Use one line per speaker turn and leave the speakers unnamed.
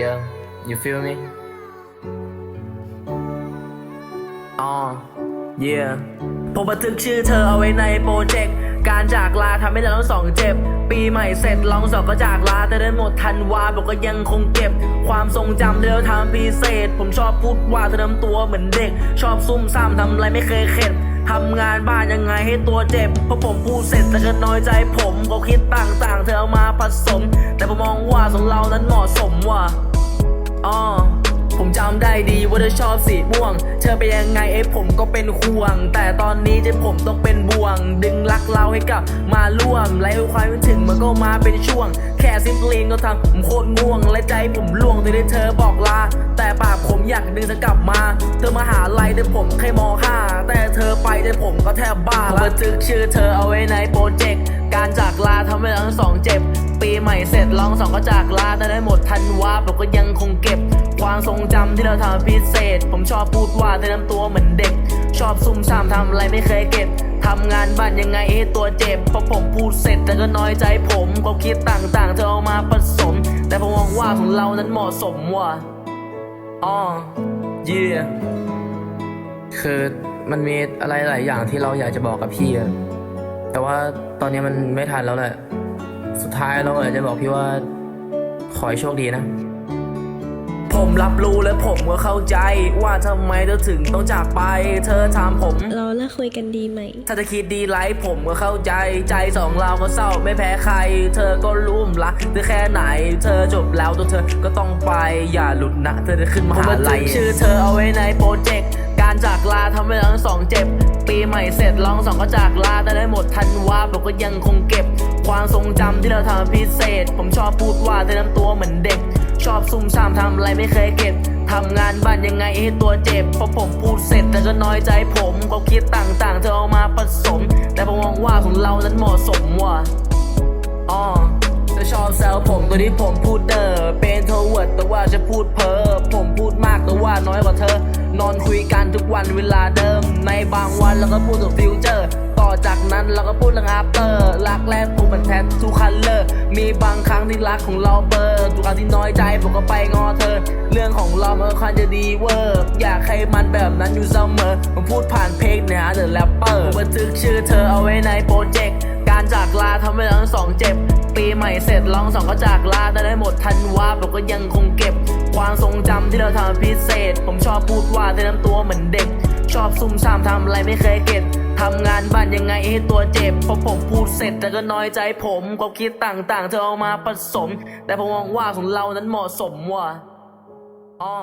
yeah you feel me อ๋อ yeah ผมบันทึกชื่อเธอเอาไว้ในโปรเจกต์ การจากลาทำให้เราทั้งสองเจ็บ ปีใหม่เสร็จลองสองก็จากลาแต่ได้หมดทันวาบอกก็ยังคงเก็บ ความทรงจำที่เราทำพิเศษ ผมชอบพูดว่าเธอทำตัวเหมือนเด็ก ชอบซุ่มซ่ามทำอะไรไม่เคยเข็ดทำงานบ้านยังไงให้ตัวเจ็บเพราะผมพูดเสร็จแต่ก็น้อยใจผมก็คิดต่างๆ เธอเอามาผสม แต่ผมมองว่าสองเรานั้นเหมาะสมว่ะ อ๋อผมจำได้ดีว่าเธอชอบสีม่วง เธอเป็นยังไงเอ้ผมก็เป็นห่วง แต่ตอนนี้ใจผมต้องเป็นบ่วง ดึงรักเราให้กลับมาร่วมไล่ความไม่ถึงมันก็มาเป็นช่วง แค่ซิมเพลงก็ทำผมโคตรง่วง และใจผมล่วงแต่ได้เธอบอกลา แต่ปากผมอยากดึงเธอกลับมา เธอมาหาไลัยแต่ผมแค่มองห้าแต่เธอไปแต่ผมก็แทบบ้าผมบันทึกชื่อเธอเอาไว้ในโปรเจกต์การจากลาทำให้ทั้งสองเจ็บ ปีใหม่เสร็จลองสองก็จากลาแต่ได้หมดทันวาผมก็ยังคงเก็บ ความทรงจำที่เราทำพิเศษ ผมชอบพูดว่าเธอทำตัวเหมือนเด็ก ชอบซุ่มซ่ามทำอะไรไม่เคยเก็บทำงานบ้านยังไงให้ตัวเจ็บเพราะผมพูดเสร็จแต่ก็น้อยใจผมก็คิดต่างๆเธอเอามาผสม แต่ผมมองว่าของเรานั้นเหมาะสมว่ะอ๋อเยี่ยคือมันมีอะไรหลายอย่างที่เราอยากจะบอกกับพี่อะแต่ว่าตอนนี้มันไม่ทันแล้วแหละ ดท้ายเราอยากจะบอกพี่ว่า ขอให้โชคดีนะผมรับรู้และผมก็เข้าใจ ว่าทำไมเธอถึงต้องจากไป เธอถามผม
เราเลิกคุยกันดีไหม
ถ้าจะคิดดีไลฟ์ผมก็เข้าใจ ใจสองเราก็เศร้าไม่แพ้ใคร เธอก็รู้มละเธอแค่ไหน เธอจบแล้วตัวเธอก็ต้องไป อย่าหลุดนะ เธอจะขึ้นมาหาลัยชื่อเธอเอาไว้ในโปรเจกต์ การจากลาทำให้เราทั้งสองเจ็บ ปีใหม่เสร็จลองสองก็จากลาแต่ได้หมดทันวาผมก็ยังคงเก็บ ความทรงจำที่เราทำพิเศษ ผมชอบพูดว่าเธอทำตัวเหมือนเด็ก ชอบซุ่มซ่ามทำอะไรไม่เคยเก็บทำงานบ้านยังไงให้ตัวเจ็บพราะผมพูดเสร็จแต่ก็น้อยใจผมก็คิดต่างๆเธอเอามาผสม แต่ผมมองว่าของเรานั้นเหมาะสมว่ะอ๋อเธอชอบแซวผมตัวที่ผมพูดเดอเป็นโทเวิร์ดแต่ว่าจะพูดเพ้อ นอนคุยกันทุกวันเวลาเดิม ในบางวันเราก็พูดถึงฟิวเจอร์ ต่อจากนั้นเราก็พูดเรื่อง after รักแรกผมมันแทนทุกคันเลอร์มีบางครั้งที่รักของเราเบอร์ทุกครั้งที่น้อยใจผมก็ไปงอเธอ เรื่องของเรามันก็ค่อนจะดีเวอร์อยากให้มันแบบนั้นอยู่เสมอผมพูดผ่านเพลงเนี่ยเดอะแรปเปอร์ผมบันทึกชื่อเธอเอาไว้ในโปรเจกต์การจากลาทำให้เราทั้งสองเจ็บปีใหม่เสร็จลองสองก็จากลาได้หมดทันวาผมก็ยังคงเก็บ ความทรงจำที่เราทำพิเศษ ผมชอบพูดว่าเธอทำตัวเหมือนเด็ก ชอบซุ่มซ่ามทำอะไรไม่เคยเก็บทำงานบ้านยังไงให้ตัวเจ็บพอผมพูดเสร็จแต่ก็น้อยใจผมก็คิดต่างๆ เธอเอามาผสม แต่ผมมองว่าของเรานั้นเหมาะสมว่ะอ๋อ